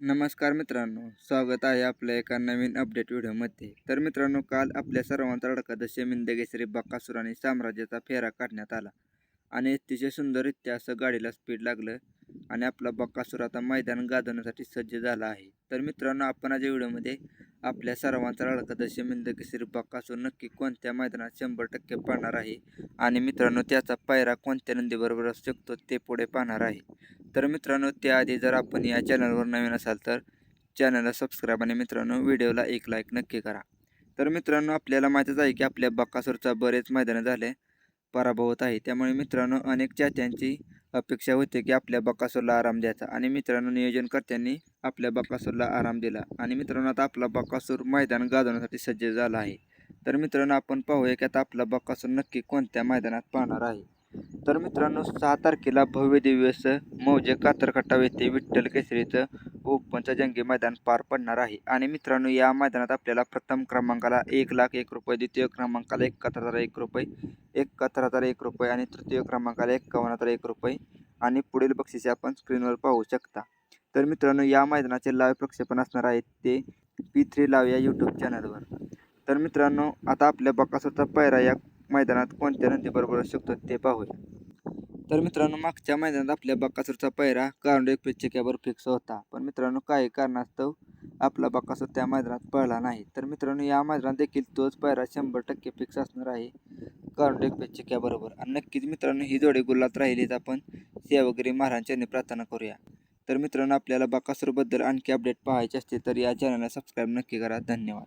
नमस्कार मित्रांनो स्वागत आहे आपल्या एका नवीन अपडेट व्हिडिओमध्ये. तर मित्रांनो काल आपल्या सर्वांचा अडका दशमिंद केसरी आणि साम्राज्याचा फेरा काढण्यात आला. आणि अतिशय सुंदररित्या असं गाडीला स्पीड लागलं आणि आपला बक्कासूर आता मैदान गाजवण्यासाठी सज्ज झाला आहे. तर मित्रांनो आपण आज व्हिडिओमध्ये आपल्या सर्वांचा अडका दशमिंद केसरी बक्कासूर नक्की कोणत्या मैदानात शंभर टक्के पाहणार आहे? आणि मित्रांनो त्याचा पायरा कोणत्या नंदीबरोबर असू शकतो ते पुढे पाहणार आहे. तर मित्रांनो त्याआधी जर आपण या चॅनलवर नवीन असाल तर चॅनलला सबस्क्राईब आणि मित्रांनो व्हिडिओला एक लाईक नक्की करा. तर मित्रांनो आपल्याला माहीतच आहे की आपल्या बकासूरचा बरेच मैदानं झाले पराभव होत आहे. त्यामुळे मित्रांनो अनेक चाहत्यांची अपेक्षा होते की आपल्या बकासूरला आराम द्यायचा आणि मित्रांनो नियोजनकर्त्यांनी आपल्या बकासूरला आराम दिला. आणि मित्रांनो आता आपला बकासूर मैदान गाजवण्यासाठी सज्ज झाला आहे. तर मित्रांनो आपण पाहूया की आता आपला बकासूर नक्की कोणत्या मैदानात पाहणार आहे. तर मित्रांनो सहा तारखेला भव्य दिव्य मौजे कातरकट्टा येथे विठ्ठल केसरीचं ओपनचं जंगी मैदान पार पडणार आहे. आणि मित्रांनो या मैदानात आपल्याला प्रथम क्रमांकाला एक लाख एक रुपये द्वितीय क्रमांकाला एकाहत्तर हजार एक रुपये एकाहत्तर हजार एक रुपये आणि तृतीय क्रमांकाला एकावन्न हजार एक रुपये. आणि पुढील बक्षिसे आपण स्क्रीनवर पाहू शकता. तर मित्रांनो या मैदानाचे लाईव्ह प्रक्षेपण असणार आहे ते पी थ्री लाव या यूट्यूब चॅनलवर. तर मित्रांनो आता आपल्या बकासूरचा पायरा या मैदानात कोणत्या नंदीबरोबर असू शकतो ते पाहूया. तर मित्रांनो मागच्या मैदानात आपल्या बकासूरचा पायरा कारण एक चेक्यावर फिक्स होता. पण मित्रांनो काही कारणास्तव आपला बकासूर त्या मैदानात पळला नाही. तर मित्रांनो या मैदानात देखील तोच पायरा शंभर टक्के फिक्स असणार आहे कारण एक चेक्याबरोबर आणि नक्कीच मित्रांनो ही जोडी गुलात राहिलीच आपण सेवागिरी महाराजांच्या प्रार्थना करूया. तर मित्रांनो आपल्याला बकासूरबद्दल आणखी अपडेट पाहायचे असतील तर या चॅनलला सबस्क्राईब नक्की करा. धन्यवाद.